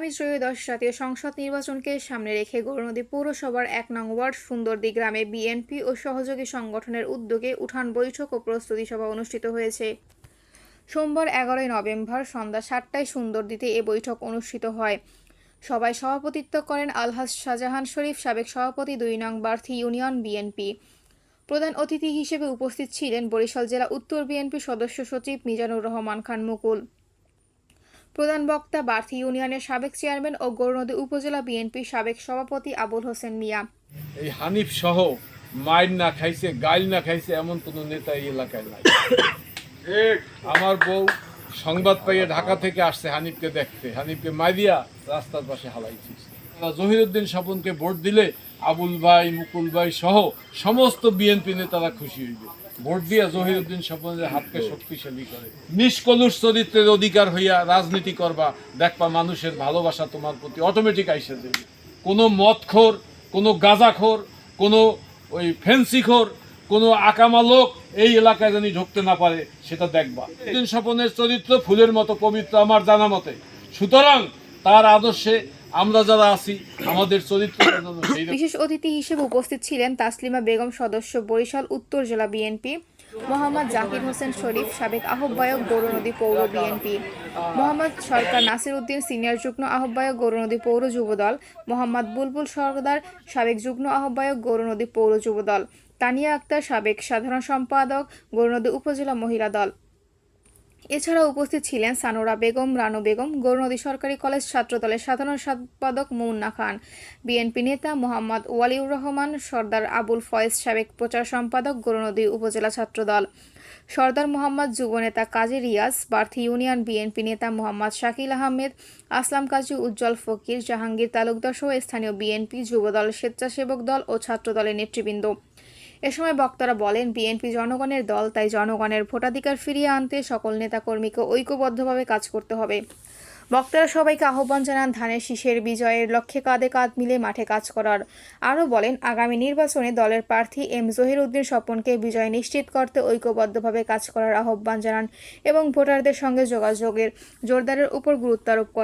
আগামী ত্রয়োদশ জাতীয় সংসদ নির্বাচনকে সামনে রেখে গৌরনদী পৌরসভার এক নং ওয়ার্ড সুন্দরদি গ্রামে বিএনপি ও সহযোগী সংগঠনের উদ্যোগে উঠান বৈঠক ও প্রস্তুতি সভা অনুষ্ঠিত হয়েছে। সোমবার এগারোই নভেম্বর সন্ধ্যা সাতটায় সুন্দরদিতে এ বৈঠক অনুষ্ঠিত হয়। সভায় সভাপতিত্ব করেন আলহাজ শাহজাহান শরীফ, সাবেক সভাপতি দুই নং বার্থী ইউনিয়ন বিএনপি। প্রধান অতিথি হিসেবে উপস্থিত ছিলেন বরিশাল জেলা উত্তর বিএনপি সদস্য সচিব মিজানুর রহমান খান মুকুল। প্রধান বক্তা বার্থি ইউনিয়নের সাবেক চেয়ারম্যান ও গৌরনদী উপজেলা বিএনপির সাবেক সভাপতি আবুল হোসেন মিয়া। এই হানিফ সহ মাইর না খাইছে, গাইল না খাইছে এমন কোনো নেতা এই এলাকায় নাই। আমার বউ সংবাদ পাইয়ে ঢাকা থেকে আসছে হানিফকে দেখতে। হানিফকে মাইরিয়া রাস্তার পাশে হালাইছিস জহিরুদ্দিন স্বপনকে ভোট দিলে আবুল ভাই, মুকুল ভাই সহ সমস্ত বিএনপি নেতারা খুশি হইবে। ভোট দিয়া জহিরুদ্দিন স্বপনের হাতকে শক্তিশালী করে। নিষ্কলুষ চরিত্রের অধিকার হইয়া রাজনীতি করবা, দেখবা মানুষের ভালোবাসা তোমার প্রতি অটোমেটিক আইসা দেবে কোনো মদখোর, কোনো গাঁজাখোর, কোনো ওই ফেন্সিখোর, কোনো আকামা লোক এই এলাকায় যেন ঢুকতে না পারে, সেটা দেখবা। দিন স্বপনের চরিত্র ফুলের মতো পবিত্র আমার জানা মতে। সুতরাং তার আদর্শে আমরা যারা আছি, আমাদের চরিত্র বিশেষ অতিথি হিসেবে উপস্থিত ছিলেন তাসলিমা বেগম সদস্য বরিশাল, উত্তর জেলা বিএনপি, মোহাম্মদ জাকির হোসেন শরীফ, সাবেক আহ্বায়ক গৌরনদী পৌর বিএনপি, মোহাম্মদ সরকার নাসির উদ্দিন সিনিয়র যুগ্ম আহ্বায়ক গৌরনদী পৌর যুবদল মোহাম্মদ বুলবুল সরদার সাবেক যুগ্ম আহ্বায়ক গৌরনদী পৌর যুবদল তানিয়া আক্তার সাবেক সাধারণ সম্পাদক গৌরনদী উপজেলা মহিলা দল। এছাড়া উপস্থিত ছিলেন সানোরা বেগম, রানু বেগম গৌরনদী সরকারি কলেজ ছাত্রদলের সাধারণ সম্পাদক মুন্না খান, বিএনপি নেতা মোহাম্মদ ওয়ালিউর রহমান, সর্দার আবুল ফয়েজ সাবেক প্রচার সম্পাদক গৌরনদী উপজেলা ছাত্রদল, সর্দার মোহাম্মদ যুবনেতা কাজী রিয়াজ বার্থি ইউনিয়ন বিএনপি নেতা মোহাম্মদ শাকিল আহমেদ, আসলাম কাজী উজ্জ্বল ফকির, জাহাঙ্গীর তালুকদার সহ স্থানীয় বিএনপি যুবদল, স্বেচ্ছাসেবক দল ও ছাত্রদলের নেতৃবৃন্দ। এ সময় বক্তারা বলেন, বিএনপি জনগণের দল, তাই জনগণের ভোটাধিকার ফিরিয়ে আনতে সকল নেতাকর্মীকে ঐক্যবদ্ধভাবে কাজ করতে হবে। বক্তারা সবাইকে আহ্বান জানান, ধানের শীষের বিজয়ের লক্ষ্যে কাঁধে কাঁধ মিলে মাঠে কাজ করার। আরও বলেন, আগামী নির্বাচনে দলের প্রার্থী এম জহির উদ্দিন স্বপনকে বিজয় নিশ্চিত করতে ঐক্যবদ্ধভাবে কাজ করার আহ্বান জানান এবং ভোটারদের সঙ্গে যোগাযোগের জোরদারের উপর গুরুত্ব আরোপ